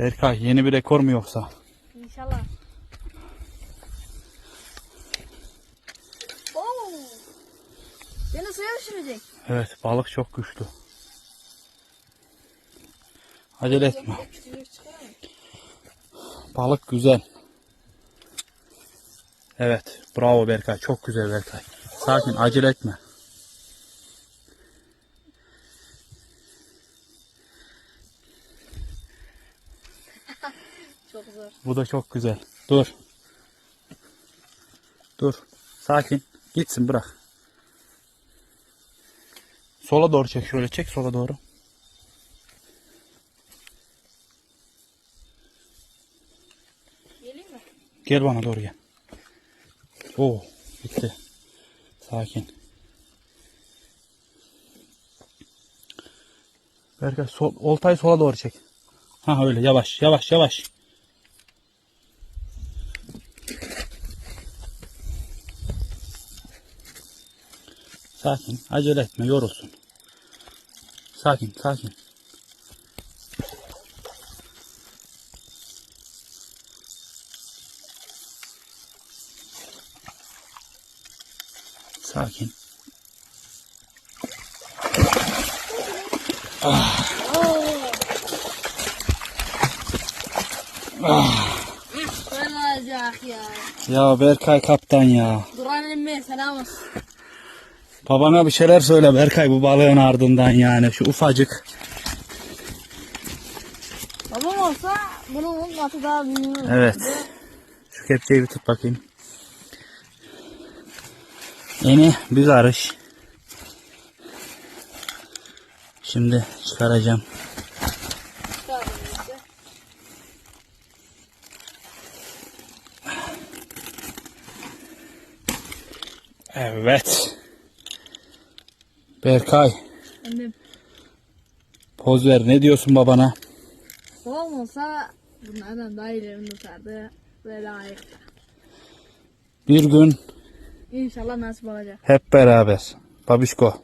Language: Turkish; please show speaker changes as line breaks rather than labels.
Berkay yeni bir rekor mu yoksa?
İnşallah. Oo. Beni suya düşürecek.
Evet balık çok güçlü. Acele etme. Balık güzel. Evet bravo Berkay çok güzel Berkay. Sakin acele etme.
Çok zor.
Bu da çok güzel. Dur. Dur. Sakin. Gitsin bırak. Sola doğru çek. Şöyle çek sola doğru.
Geleyim mi?
Gel bana doğru gel. Oo, gitti. Sakin. Berkay sol, oltayı sola doğru çek. Ha öyle yavaş yavaş yavaş. Sakin acele etme yorulsun. Sakin sakin. Sakin.
Ben olacak ya.
Ya Berkay kaptan ya.
Duran emmi selam olsun.
Babana bir şeyler söyle Berkay bu balığın ardından yani şu ufacık.
Babam olsa bunun katı daha büyüğünü.
Evet. Şu kepçeyi bir tut bakayım. Yeni bir karış. Şimdi çıkaracağım. Evet. Berkay
Emmim.
poz ver. Ne diyorsun babana?
Babam olsa bunlardan daha ilerini tutardı. Ve layık.
Bir gün
İnşallah nasip olacak.
hep beraber. Babişko.